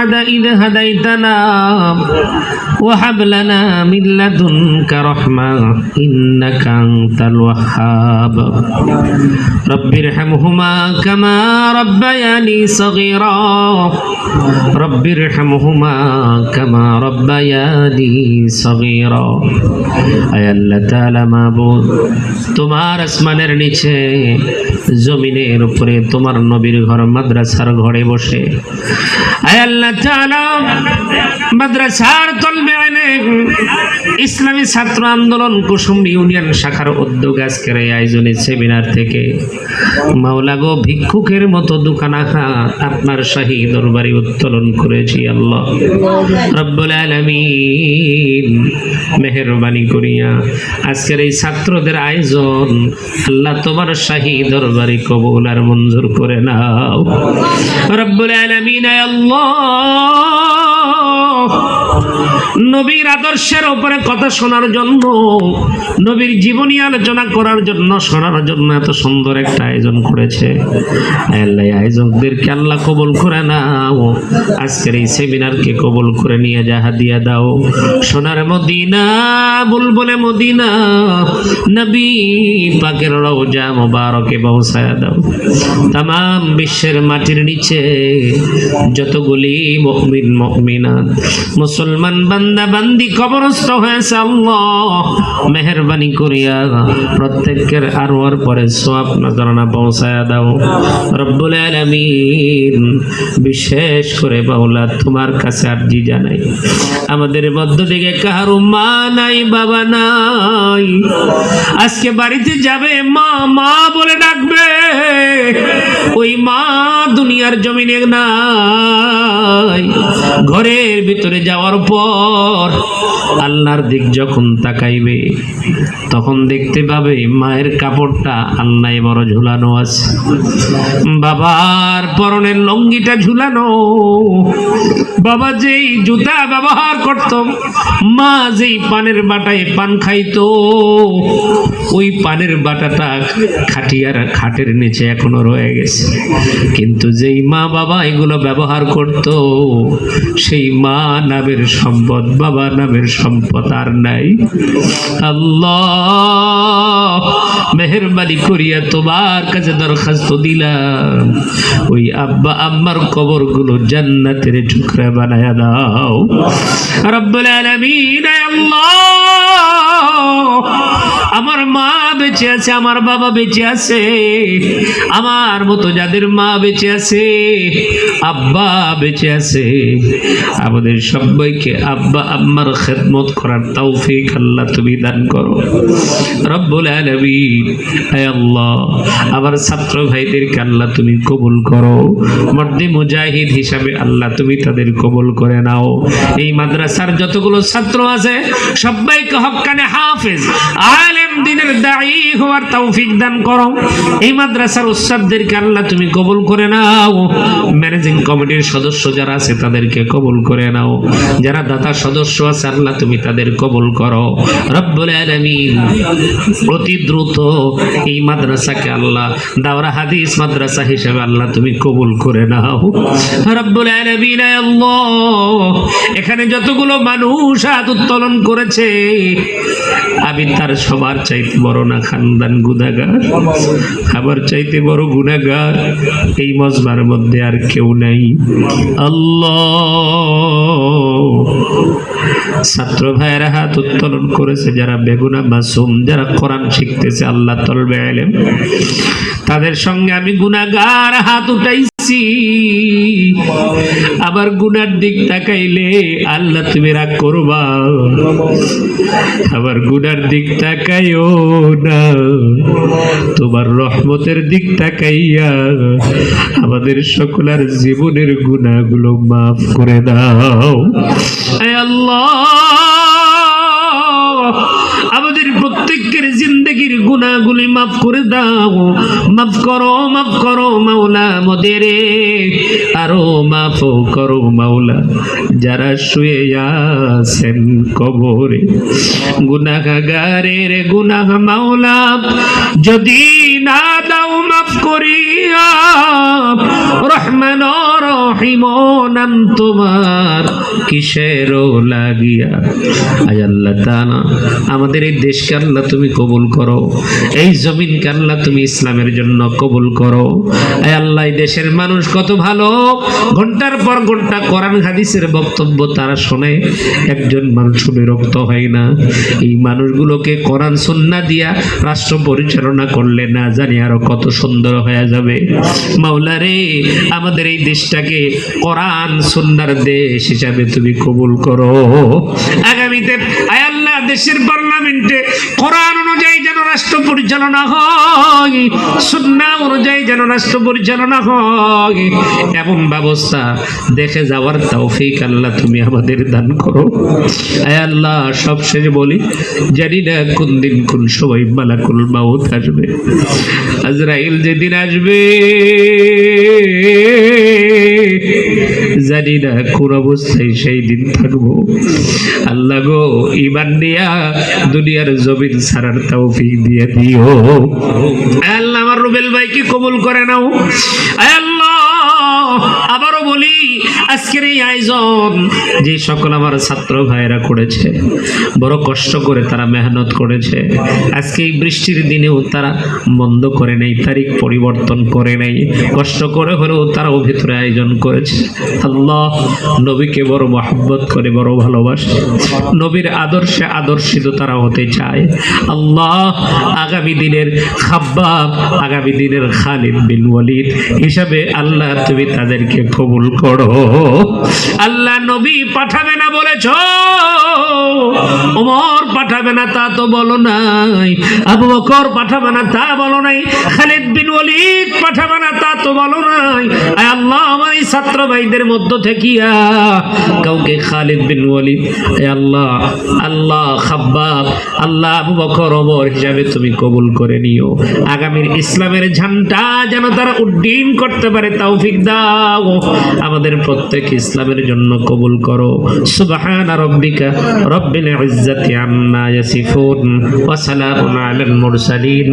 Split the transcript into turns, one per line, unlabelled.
بعد إذ هديتنا وهب لنا من لدنك رحمة إنك أنت الوهاب رب ارحمهما كما ربياني صغيرا رب ارحمهما كما ربياني صغيرا আয় আল্লাহ তাআলা মাবুদ তোমার আসমানের নিচে জমিনের উপরে তোমার নবীর ঘর মাদ্রাসার ঘরে বসে আয় আল্লাহ তাআলা মাদ্রাসার তলবে এনে ইসলামী ছাত্র আন্দোলন কুসুম ইউনিয়ন শাখার উদ্যোগ আজকের এই আয়োজনে সেমিনার থেকে মাওলা গো ভিক্ষুকের মতো দোকানাখা আপনার শাহী দরবারে উত্তোলন করেছি, আল্লাহ। রব্বুল আলামিন, মেহরবানি করিয়া আজকের এই ছাত্রদের আয়োজন আল্লাহ তোমার শাহী দরবারে কবুল আর মঞ্জুর করে নাও। রব্বুল আলামিন আল্লাহ। নবীর আদর্শের ওপরে কথা শোনার জন্য, নবীর জীবনী আলোচনা করার জন্য, শোনার জন্য এত সুন্দর একটা আয়োজন করেছে। এই আয়োজকদেরকে কবুল করে নাও। আজকের এই সেমিনারকে কবল করে নিয়ে যাহা দিয়া দাও। সোনার মদিনা, বুলবুলে মদিনা, নবী পাকের রওজা মোবারকে পৌঁছায় দাও। তাম বিশ্বের মাটির নিচে যতগুলি মুমিন, মুমিনাত, মুসলমান বান্দা বান্দি কবরস্থ হয়েছে আল্লাহ। মেহরবানি করিয়া প্রত্যেকের আরওয়ার পরে সোয়াব নজরানা পৌঁছায়া দাও। রব্বুল আলামিন বিশেষ করে বাউলা তোমার কাছে আরজি জানাই। আমাদের মধ্য থেকে কাহারও মা নাই, বাবা নাই। আজকে বাড়িতে যাবে মা মা বলে ডাকবে। ওই মা দুনিয়ার জমিনে নাই। ঘরের ভিতরে যাওয়ার পর আল্লাহর দিক যখন তাকাইবে, তখন দেখতে পাবে মায়ের কাপড়টা আল্লাহ বড় ঝুলানো আছে। বাবার পরনের লঙ্গিটা ঝুলানো। বাবা যেই জুতা ব্যবহার করত, মা যেই পানের বাটায় পান খাইতো ওই পানের বাটাটা খাটিয়ার খাটের নিচে এখনও রয়ে গেছে। কিন্তু যেই মা বাবা এগুলো ব্যবহার করত, সেই মা নামের সম্পদ, বাবা নামের সম্পদ আর নাই। আল্লাহ, মেহরবানি করিয়া তোমার কাছে দরখাস্ত দিলাম। ওই আব্বা আম্মার কবরগুলো জান্নাতের টুকরা বানায়া দাও। রব্বুল আলামিন আল্লাহ! বেঁচে আছে, আমার বাবা বেঁচে আছে, আমার মতো যাদের মা বেঁচে আছে, আব্বা বেঁচে আছে। আমাদের সবাইকে আব্বা, আম্মার খেদমত করার তৌফিক আল্লাহ তুমি দান করো। রব্বুল আল্লাহ, আমার ছাত্র ভাইদেরকে আল্লাহ তুমি কবুল করো। মর্দে মুজাহিদ হিসাবে আল্লাহ তুমি তাদের কবুল করে নাও। এই মাদ্রাসার যতগুলো ছাত্র আছে, সবাইকে হক্কানে হাফেজ। আলেম দিনের দায়ী হওয়ার তৌফিক দান করো। এই মাদ্রাসার উস্তাদদেরকে আল্লাহ তুমি কবুল করে নাও। ম্যানেজিং কমিটির সদস্য যারা আছে, তাদেরকে কবুল করে নাও। যারা দাতা সদস্য আছে, আল্লাহ তুমি তাদের কবুল করো। রব্বুল অতি দ্রুত এই মাদ্রাসাকে আল্লাহ, দাওরা হাদিস মাদ্রাসা হিসেবে আল্লাহ তুমি কবুল করে নাও। রব্বুল আলামিন এখানে যতগুলো মানুষ হাত উত্তোলন করেছে, আমি তার সবার চাইতে বড় না। খানদান গুনাগার। আমার চাইতে বড় গুনাগার, এই মজবার মধ্যে আর কেউ নাই। আল্লাহ। ছাত্র ভাইয়েরা হাত উত্তোলন করেছে, যারা বেগুনা মাসুম, যারা কোরআন শিখতেছে, আল্লাহ তলবে এলেন তাদের সঙ্গে আমি গুনাগার হাত উঠাইছি। আবার গুনার দিক তাকাইলে আল্লাহ তুমি রাগ করবা। আবার গুনার দিক তাকাইও না, তোমার রহমতের দিক তাকাইয়া আমাদের সকলের জীবনের গুণাগুলো মাফ করে দাও। আল্লাহ আমাদের প্রত্যেকের জিন্দগির গুণাগুলি মাফ করে দাও। মাফ করো মাফ করো মাওলা মোদের আরও মাফ করো মাওলা, যারা শুয়ে আছেন কবরে। গুনাগারের গুনাহ মাওলা, যদি না দাও মাফ করিয়া, রহমান রহিম নাম তোমার কিসের লাগিয়া? আল্লাহ তাআলা, আমাদের এই তুমি কবুল করো। এই তুমি ইসলামের জন্য কবুল করো। আল্লাহ দেশের মানুষ কত ভালো। ঘণ্টার পর ঘণ্টা কোরআন হাদিসের বক্তব্য তারা শোনে। একজন মানুষ বিরক্ত হয় না। এই মানুষগুলোকে কোরআন সুন্না দিয়া রাষ্ট্র পরিচালনা করলে না জানি আরও কত সুন্দর হয়ে যাবে। মাওলা রে আমাদের এই দেশটাকে কোরআন সুন্নার দেশ হিসাবে তুমি কবুল করো। আগামীতে দেশের পার্লামেন্টে কোরআন অনুযায়ী যেন রাষ্ট্র পরিচালনা হয়, সুন্না অনুযায়ী যেন রাষ্ট্র পরিচালনা হয়, এমন ব্যবস্থা দেখে যাওয়ার তৌফিক আল্লাহ তুমি আমাদের দান করো। আয় আল্লাহ, সবশেষ বলি, জানি না কোন দিন কোন সময় মালাকুল মাউত আসবে। আজরাইল যেদিন আসবে জানি না কোন অবস্থায় সেই দিন থাকব। আল্লাহ গো ইমান দিয়া দুনিয়ার জমিন ছাড়ার তৌফিক দিয়ে দিও। আল্লাহ আমার রুবেল ভাইকে কবুল করে নাও। আল্লাহ আজকের এই আয়োজন যে সকল আমার ছাত্র ভাইয়েরা করেছে, বড় কষ্ট করে তারা মেহনত করেছে, আজকে এই বৃষ্টির দিনেও তারা বন্ধ করে নেই, তারিখ পরিবর্তন করে নেই, কষ্ট করে হলেও তারাও ভিতরে আয়োজন করেছে। আল্লাহ নবীকে বড় মহব্বত করে, বড় ভালোবাসে, নবীর আদর্শে আদর্শিত তারা হতে চায়। আল্লাহ আগামী দিনের খাব্বাব, আগামী দিনের খালিদ বিন ওয়ালিদ হিসাবে আল্লাহ তুমি তাদেরকে কবুল করো। আল্লাহ নবী পাঠাবে না বলেছ? ওমর পাঠাবে না, তা তো বলো নাই। আবু বকর পাঠাবে না, তা বলো নাই। খালিদ বিন ওয়ালিদ পাঠাবে না, তা তো বলো নাই। আল্লাহ, আমার এই ছাত্র ভাইদের মধ্য থেকিয়া কাউকে খালিদ বিন ওয়ালিদ, আয় আল্লাহ আল্লাহ খাব্বাব, আল্লাহ আবু বকর ওমর হিসাবে তুমি কবুল করে নিও। আগামীর ইসলামের ঝান্ডা যেন তারা উড্ডীন করতে পারে, তৌফিক দাও। আমাদের প্রত্যেক ইসলামের জন্য কবুল করো। সুবাহান রব্বিকা মুরসালিন।